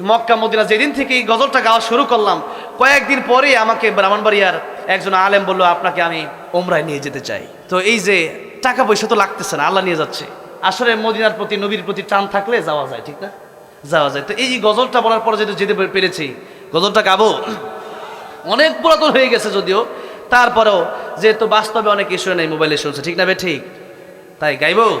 Mecca, Medina, যেদিন থেকে এই গজলটা গাওয়া শুরু করলাম, কয়েকদিন পরে আমাকে ব্রাহ্মণবাড়িয়ার একজন আলেম বলল, আপনাকে আমি ওমরায় নিয়ে যেতে চাই। তো এই যে টাকা পয়সা তো লাগতেছে না, আল্লাহ নিয়ে যাচ্ছে। আসলে মদিনার প্রতি, নবীর প্রতি টান থাকলে যাওয়া যায়, ঠিক না? যাওয়া যায়। তো এই গজলটা বলার পরে যেহেতু যেতে পেরেছি, গজলটা গাবো? অনেক পুরাতন হয়ে গেছে যদিও। তারপরেও যেহেতু বাস্তবে অনেক ইস্যু নেই মোবাইলে শুনছে, ঠিক না বে? ঠিক। তাই গাইবো?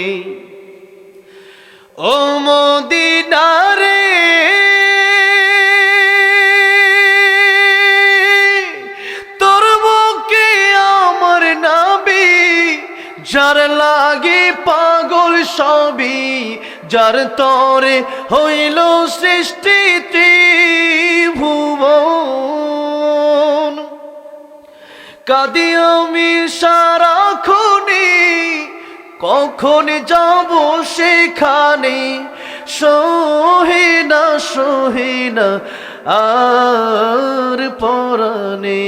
সবই যার তরে হইল সৃষ্টি ত্রিভুবন। কাদি আমি সারাক্ষণে কখন যাব সেখানে? সহে না সহে না আর পরানে।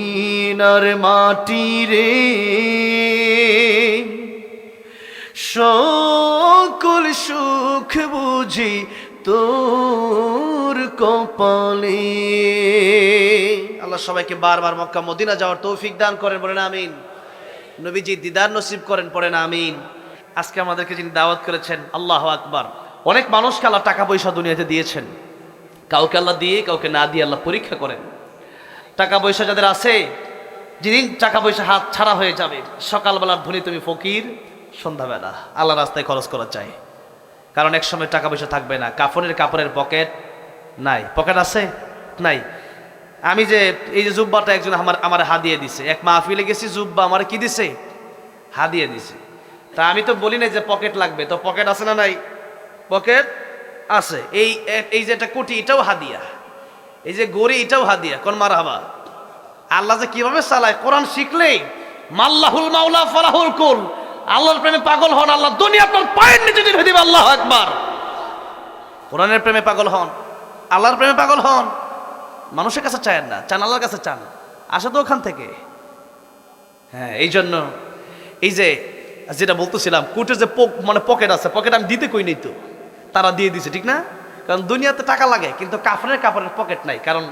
মুদিনার মাটি রে। সকল সুখ বুঝি তোর কপালে। আল্লাহ সবাইকে বারবার মক্কা, মদিনা যাওয়ার তৌফিক দান করেন, বলেন আমিন। নবীজি দিদার নসিব করেন, পড়েন আমিন। আজকে আমাদেরকে যিনি দাওয়াত করেছেন, আল্লাহ আকবার। অনেক মানুষকে আল্লাহ টাকা পয়সা দুনিয়াতে দিয়েছেন। কাউকে আল্লাহ দিয়ে, কাউকে না দিয়ে আল্লাহ পরীক্ষা করেন। টাকা পয়সা যাদের আছে যেদিন টাকা পয়সা হাত ছাড়া হয়ে যাবে, সকালবেলার ধনী তুমি ফকির, সন্ধ্যাবেলা। আল্লাহ রাস্তায় খরচ করা চাই। কারণ এক সময় টাকা পয়সা থাকবে না। কাফনের কাপড়ের পকেট নাই। পকেট আছে? নাই। আমি যে, এই যে জুব্বাটা একজন আমার আমার হাদিয়ে দিছে। এক মাহফিলে গেছি, জুব্বা আমার কি দিছে? হাদিয়ে দিছে। তা আমি তো বলি না যে পকেট লাগবে। তো পকেট আছে না নাই? পকেট আছে। এই এই যে একটা কুটি, এটাও হাদিয়া এই যে গড়ি, এটাও হাদিয়া কোন মার হাবা আল্লাহ যে কীভাবে চালায়? কোরআন শিখলেই। মাল্লাহুল মাওলা, ফালাহুল কুল। আল্লাহর প্রেমে পাগল হন, আল্লাহ দুনিয়া আপনার পায়ের নিচে টেনে দিবে, আল্লাহ একবার কোরআনের প্রেমে পাগল হন, আল্লাহর প্রেমে পাগল হন। মানুষের কাছে চায়েন না, চান আল্লাহর কাছে চান। আসে তো ওখান থেকে। হ্যাঁ এই জন্য এই যে, যেটা বলতেছিলাম কোর্টে যে পক- মানে পকেট আছে, পকেট আমি দিতে কই নেই তো? তারা দিয়ে দিছে, ঠিক না? কারণ দুনিয়াতে টাকা লাগে, কিন্তু কাপড়ের কাপড়ের পকেট নাই। কারণ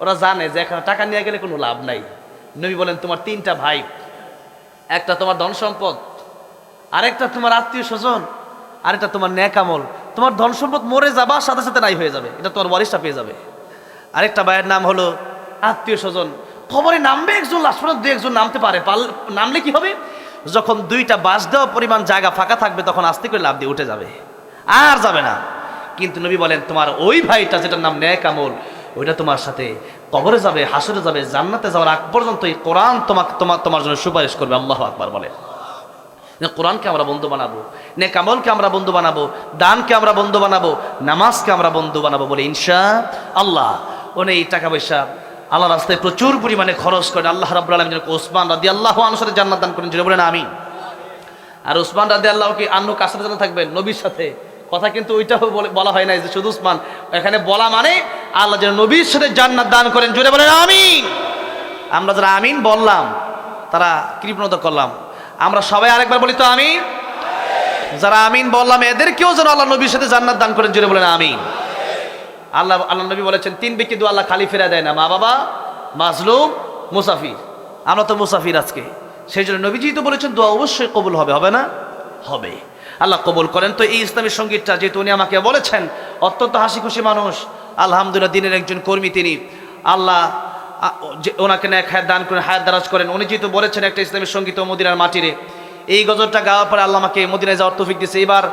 ওরা জানে যে এখানে টাকা নিয়ে গেলে কোনো লাভ নাই। নবী বলেন, তোমার তিনটা ভাই, একটা তোমার ধন সম্পদ আরেকটা তোমার আত্মীয় স্বজন, আরেকটা তোমার ন্যাকামল তোমার ধন সম্পদ মরে যাবা, সাথে সাথে নাই হয়ে যাবে। এটা তোমার ওয়ারিশটা পেয়ে যাবে। আরেকটা ভাইয়ের নাম হলো আত্মীয় স্বজন। খবরে নামবে একজন লাস্ট পর্যন্ত দু একজন নামতে পারে। নামলে কি হবে? যখন দুইটা বাস দেওয়া পরিমাণ জায়গা ফাঁকা থাকবে, তখন আস্তে করে লাভ দিয়ে উঠে যাবে। আর যাবে না। কিন্তু নবী বলেন, তোমার ওই ভাইটা, যেটার নাম ন্যায় কামল ওইটা তোমার সাথে কবরে যাবে, হাসরে যাবে, জান্নাতে যাওয়ার আগ পর্যন্ত এই কোরআন তোমাকে তোমার তোমার জন্য সুপারিশ করবে, আল্লাহ আকবার বলে। কোরআনকে আমরা বন্ধু বানাবো, নে কামলকে আমরা বন্ধু বানাবো, দানকে আমরা বন্ধু বানাবো, নামাজকে আমরা বন্ধু বানাবো বলে ইনশা আল্লাহ। ওনে এই টাকা পয়সা আল্লাহ রাস্তায় প্রচুর পরিমাণে খরচ করে, আল্লাহ রাব্বুল আলামিন যেন ওসমান রাদি আল্লাহ আনুসারে জান্নাত দান করেন বলেন আমি আর উসমান রাদি আল্লাহ কি আন্ন কাছের জন্য থাকবেন? নবীর সাথে। কথা কিন্তু ওইটাও বলে- হয় না যে শুধু উসমান। এখানে বলা মানে আল্লাহ যেন নবীর সাথে জান্নাত দান করেন। জোরে বলেন, আমিন। আমরা যারা আমিন বললাম, তারা কৃপণতা করলাম। আমরা সবাই আরেকবার বলি তো আমি যারা আমিন বললাম, এদেরকেও যেন আল্লাহ নবীর সাথে জান্নাত দান করেন। জোরে বলেন, আমিন। আল্লাহ আল্লাহ নবী বলেছেন, তিন ব্যক্তি দু আল্লাহ খালি ফেরা দেয় না। মা বাবা, মাজলুম, মুসাফির। আমরা তো মুসাফির আজকে। সেই জন্য নবীজি তো বলেছেন, দোয়া অবশ্যই কবুল হবে। হবে না? হবে। আল্লাহ কবুল করেন। তো এই ইসলামী সঙ্গীতটা যেহেতু উনি আমাকে বলেছেন, অত্যন্ত হাসি খুশি মানুষ। আলহামদুলিল্লাহ, দিনের একজন কর্মী তিনি। আল্লাহ ওনাকে নেক হায়াত দান করেন, হায়াত দারাজ করেন। উনি যেহেতু বলেছেন একটা ইসলামী সংগীত মদিনার মাটিরে। এই গজলটা গাওয়ার পরে আল্লাহ আমাকে মদিনায় যাওয়ার তৌফিক দিয়েছে। এবার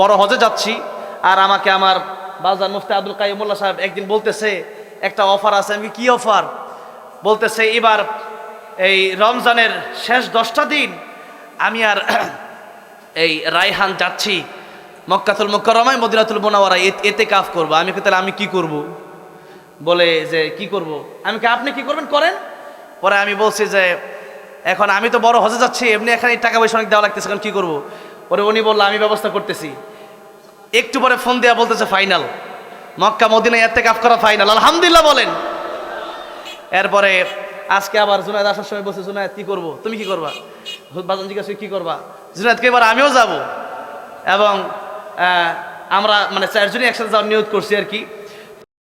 বড় হজে যাচ্ছি। আর আমাকে আমার বাজার মুফতি আব্দুল কাইমুল্লাহ সাহেব একদিন বলতেছে, একটা অফার আছে। আমি কি অফার? বলতেছে, এবার এই রমজানের শেষ দশটা দিন আমি আর এই রায়হান যাচ্ছি মক্কাতুল মুকরমায় মদিনাতুল মোনাওয়ারা এ- এতে কাফ করব। আমি তাহলে আমি কি করব? বলে যে, কি করব? আমি কি আপনি কি করবেন? করেন। পরে আমি বলছি যে, এখন আমি তো বড় হজে যাচ্ছি, এমনি এখানে টাকা পয়সা অনেক দেওয়া লাগতেছে, এখন কি করব? পরে উনি বলল, আমি ব্যবস্থা করতেছি। একটু পরে ফোন দেওয়া বলতেছে, ফাইনাল। মক্কা মদিনা এতে কাফ করা ফাইনাল। আলহামদুলিল্লাহ বলেন। এরপরে আজকে আবার জুনায়দ আসার সময় বলছে, জুনায়দ, কি করব? তুমি কি করবা? বাজান জিজ্ঞাসা কী করবা? জুনায়দকে এবার আমিও যাব। এবং আমরা মানে চারজনই একসাথে যাওয়ার নিয়োগ করছি আর কি।